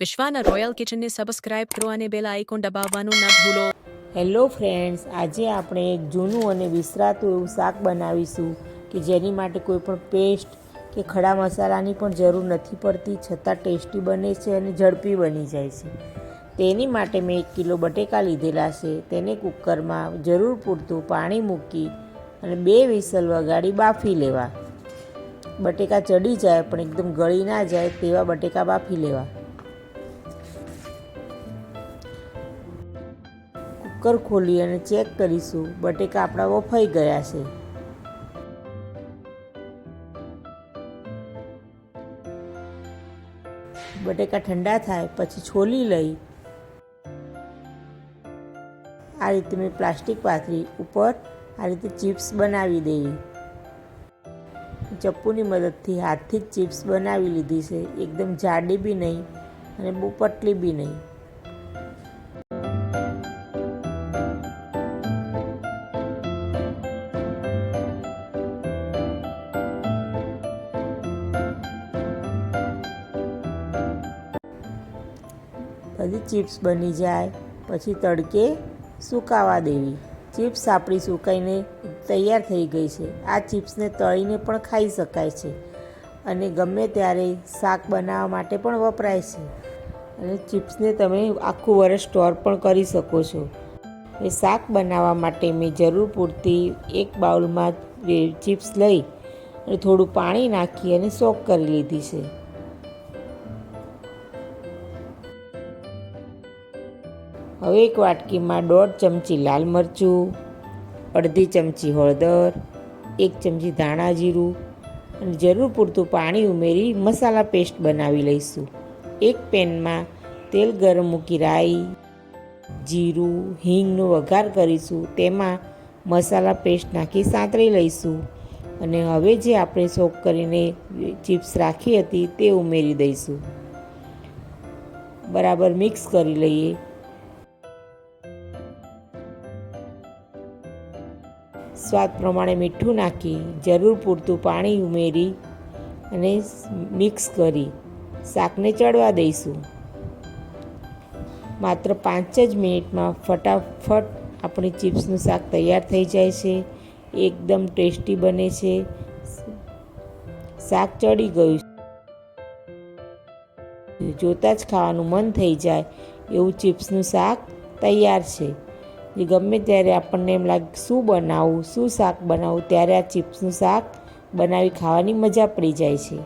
વિશ્વાના royal કિચનને subscribe કરો અને bell icon દબાવવાનું ન ભૂલો. હેલો ફ્રેન્ડ્સ, આજે આપણે એક જૂનું અને વિસરાતું એવું શાક બનાવીશું કે જેની માટે કોઈ પણ પેસ્ટ કે ખડા મસાલાની પણ જરૂર નથી પડતી, છતાં ટેસ્ટી બને છે અને ઝડપી બની જાય છે. તેની માટે મેં એક કિલો બટેકા લીધેલા છે. તેને કુકરમાં જરૂર પૂરતું પાણી મૂકી અને બે વિસલ વગાડી બાફી લેવા. બટેકા ચડી જાય પણ એકદમ ગળી ના જાય તેવા બટેકા બાફી લેવા. કુકર ખોલી અને ચેક કરીશું. બટેકા આપણા વફાઈ ગયા છે. બટેકા ઠંડા થાય, પછી છોલી લઈ. આ રીતે મેં પ્લાસ્ટિક પાથરી ઉપર આ રીતે ચિપ્સ બનાવી દેવી ચપ્પુની મદદથી હાથથી જ ચિપ્સ બનાવી લીધી છે. એકદમ જાડી બી નહીં અને બહુ પટલી બી નહીં. બધી ચિપ્સ બની જાય, પછી તડકે સુકાવા દેવી. ચિપ્સ આપણી સુકાઈને તૈયાર થઈ ગઈ છે. આ ચિપ્સને તળીને પણ ખાઈ શકાય છે અને ગમે ત્યારે શાક બનાવવા માટે પણ વપરાય છે. અને ચિપ્સને તમે આખું વર્ષ સ્ટોર પણ કરી શકો છો. એ શાક બનાવવા માટે મેં જરૂર પૂરતી એક બાઉલમાં ચિપ્સ લઈ અને થોડું પાણી નાખી અને સોક કરી લીધી છે. હવે એક વાટકીમાં દોઢ ચમચી લાલ મરચું, અડધી ચમચી હળદર, એક ચમચી ધાણા જીરું અને જરૂર પૂરતું પાણી ઉમેરી મસાલા પેસ્ટ બનાવી લઈશું. એક પેનમાં તેલ ગરમ મૂકી રાઈ, જીરું, હિંગનો વઘાર કરીશું. તેમાં મસાલા પેસ્ટ નાખી સાંતળી લઈશું અને હવે જે આપણે સોક કરીને ચિપ્સ રાખી હતી તે ઉમેરી દઈશું. બરાબર મિક્સ કરી લઈએ. સ્વાદ પ્રમાણે મીઠું નાખી, જરૂર પૂરતું પાણી ઉમેરી અને મિક્સ કરી શાકને ચડવા દઈશું. માત્ર પાંચ જ મિનિટમાં ફટાફટ આપણી ચિપ્સનું શાક તૈયાર થઈ જાય છે. એકદમ ટેસ્ટી બને છે. શાક ચડી ગયું જોતાં જ ખાવાનું મન થઈ જાય એવું ચિપ્સનું શાક તૈયાર છે. જે ગમે ત્યારે આપણને એમ લાગે શું બનાવવું શું શાક બનાવવું ત્યારે આ ચિપ્સનું શાક બનાવી ખાવાની મજા પડી જાય છે.